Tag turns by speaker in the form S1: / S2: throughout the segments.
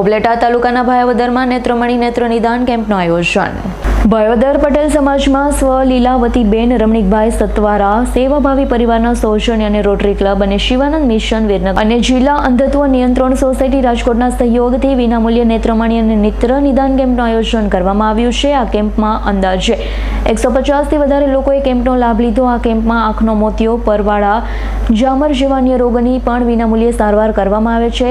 S1: ઉપલેટા તાલુકાના ભાયાવદરમાં નેત્રમણી નેત્ર નિદાન કેમ્પનું આયોજન. ભયોદર પટેલ સમાજમાં સ્વ લીલાવતી બેન રમણીકભાઈ સત્વારા, સેવાભાવી પરિવારના સૌજન્ય અને રોટરી ક્લબ અને શિવાનંદ મિશન વીરનગર અને જિલ્લા અંધત્વ નિયંત્રણ સોસાયટી રાજકોટના સહયોગથી વિનામૂલ્ય નેત્રમણી અને નેત્ર નિદાન કેમ્પનું આયોજન કરવામાં આવ્યું છે. આ કેમ્પમાં અંદાજે એકસો પચાસથી વધારે લોકોએ કેમ્પનો લાભ લીધો. આ કેમ્પમાં આંખનો મોતિયો, પરવાળા જામર જેવા અન્ય રોગોની પણ વિનામૂલ્યે સારવાર કરવામાં આવે છે.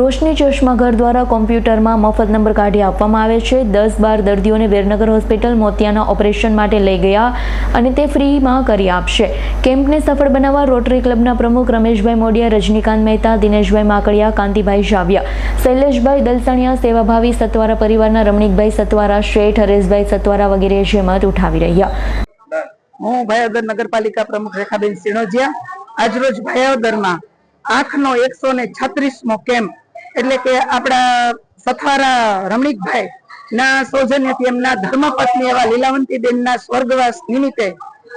S1: રોશની ચશ્મા ઘર દ્વારા કોમ્પ્યુટરમાં મફત નંબર કાઢી આપવામાં આવે છે. દસ બાર દર્દીઓને વેરનગર હોસ્પિટલ મોતિયાના ઓપરેશન માટે લઈ ગયા અને તે ફ્રીમાં કરી આપશે. કેમ્પને સફળ બનાવવા રોટરી ક્લબના પ્રમુખ રમેશભાઈ મોડિયા રજનીકાંત મહેતા, દિનેશભાઈ માકડિયા, કાંતિભાઈ ઝાવિયા શૈલેષભાઈ દલસણિયા, સેવાભાવી સતવારા પરિવારના રમણીકભાઈ સતવારા, શેઠ, હરેશભાઈ સત્વારા વગેરે જેમત ઉઠાવી રહ્યા.
S2: હું ભાઈ નગરપાલિકા પ્રમુખ રેખાબેન સિણોજિયા આજરોજ ભાયોદરમાં આંખનો એકસો ને છત્રીસમો કેમ્પ એટલે કે આપણા સથવારા રમણીકભાઈ ના સૌજન્યથી એમના ધર્મપત્ની એવા લીલાવંતી બેનના સ્વર્ગવાસ નિમિત્તે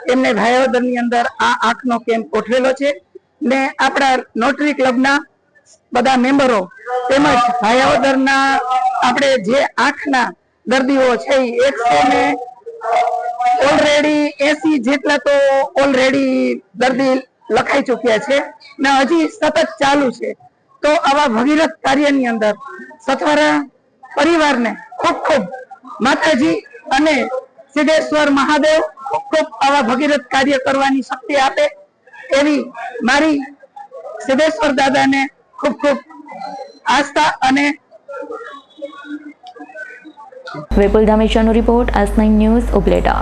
S2: એમને ભાયોદરની અંદર આ આંખનો કેમ્પ ગોઠવેલો છે ને આપણા નોટરી ક્લબના બધા મેમ્બરો તેમજ ભાયાવદરના આપણે જે આંખના દર્દીઓ છે એકસો ને ઓલરેડી એસી જેટલા તો ઓલરેડી દર્દી લખાઈ ચુક્યા છે ને હજી સતત ચાલુ છે. તો આવા ભગીરથ કાર્યની અંદર સથવારા પરિવારને ખૂબ ખૂબ માતાજી અને સિદ્ધેશ્વર મહાદેવ ખૂબ આવા ભગીરથ કાર્ય કરવાની શક્તિ આપે એવી મારી સિદ્ધેશ્વર દાદાને ખૂબ ખૂબ આસ્થા અને
S1: વિપુલ ધામેચાનો રિપોર્ટ આસ નાઇન ન્યૂઝ, ઉપલેટા.